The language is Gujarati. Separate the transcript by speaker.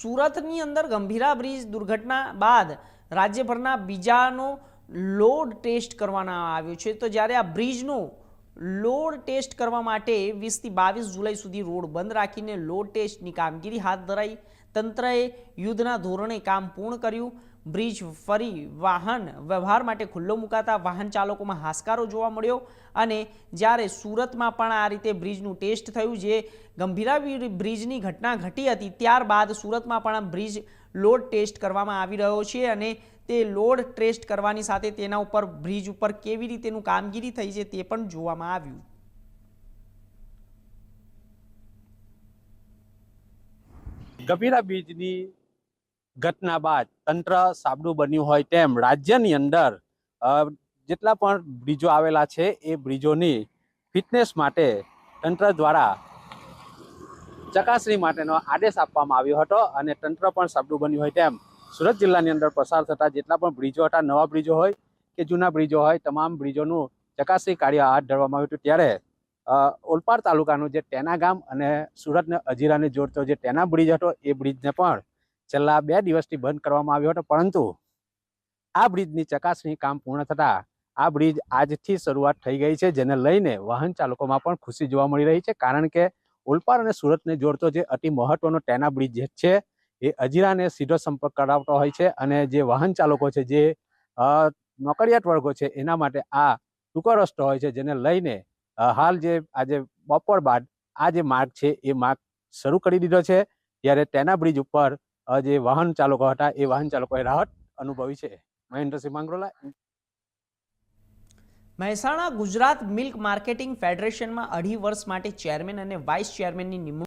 Speaker 1: સુરતની અંદર ગંભીરા બ્રિજ દુર્ઘટના બાદ રાજ્યભરના બીજાનો લોડ ટેસ્ટ કરવામાં આવ્યો છે. તો જ્યારે આ બ્રિજનો લોડ ટેસ્ટ કરવા માટે વીસથી બાવીસ જુલાઈ સુધી રોડ બંધ રાખીને લોડ ટેસ્ટની કામગીરી હાથ ધરાઈ તંત્રએ યુદ્ધના ધોરણે કામ પૂર્ણ કર્યું. બ્રિજ, ફરી વાહન વ્યવહાર માટે ખુલ્લો મુકાતા વાહન ચાલકોમાં હાશકારો જોવા મળ્યો અને જ્યારે સુરતમાં પણ આ રીતે બ્રિજનું ટેસ્ટ થયું જે ગંભીરા બ્રિજની ઘટના ઘટી હતી, ત્યારબાદ સુરતમાં પણ આ બ્રિજ લોડ ટેસ્ટ કરવામાં આવી રહ્યો છે અને તે લોડ ટેસ્ટ કરવાની સાથે તેના ઉપર બ્રિજ ઉપર કેવી રીતેનું કામગીરી થઈ છે તે પણ જોવામાં આવ્યું.
Speaker 2: ગંભીરા બીજની ઘટના બાદ તંત્ર સાબડું બન્યું હોય તેમ રાજ્યની અંદર જેટલા પણ બ્રિજો આવેલા છે એ બ્રિજોની ફિટનેસ માટે તંત્ર દ્વારા ચકાસણી માટેનો આદેશ આપવામાં આવ્યો હતો અને તંત્ર પણ સાબડું બન્યું હોય તેમ સુરત જિલ્લાની અંદર પસાર થતા જેટલા પણ બ્રિજો હતા, નવા બ્રિજો હોય કે જૂના બ્રિજો હોય, તમામ બ્રિજોનું ચકાસણી કાર્ય હાથ ધરવામાં આવ્યું હતું. ત્યારે ઓલપાડ તાલુકાનું જે ટેના ગામ અને સુરતને અજીરાને જોડતો જે ટેના બ્રિજ હતો, એ બ્રિજને પણ છેલ્લા બે દિવસથી બંધ કરવામાં આવ્યો હતો, પરંતુ આ બ્રિજની ચકાસણી કામ પૂર્ણ થતા આ બ્રિજ આજથી શરૂઆત થઈ ગઈ છે, જેને લઈને વાહન ચાલકોમાં પણ ખુશી જોવા મળી રહી છે, કારણ કે ઓલપાડ અને સુરતને જોડતો જે અતિ મહત્વનો ટેના બ્રિજ છે, એ અજીરાને સીધો સંપર્ક કરાવતો હોય છે અને જે વાહન ચાલકો છે, જે નોકરિયાત વર્ગો છે, એના માટે આ ટૂંકો રસ્તો હોય છે, જેને લઈને હાલ જે આજે બપોર બાદ આ જે માર્ગ છે, એ માર્ગ શરૂ કરી દીધો છે, ત્યારે તેના બ્રિજ ઉપર જે વાહન ચાલકો હતા, એ વાહન ચાલકોએ રાહત અનુભવી છે. મહેન્દ્રસિંહ માંગરોલા.
Speaker 1: મહેસાણા ગુજરાત મિલ્ક માર્કેટિંગ ફેડરેશનમાં અઢી વર્ષ માટે ચેરમેન અને વાઇસ ચેરમેનની નિમણૂક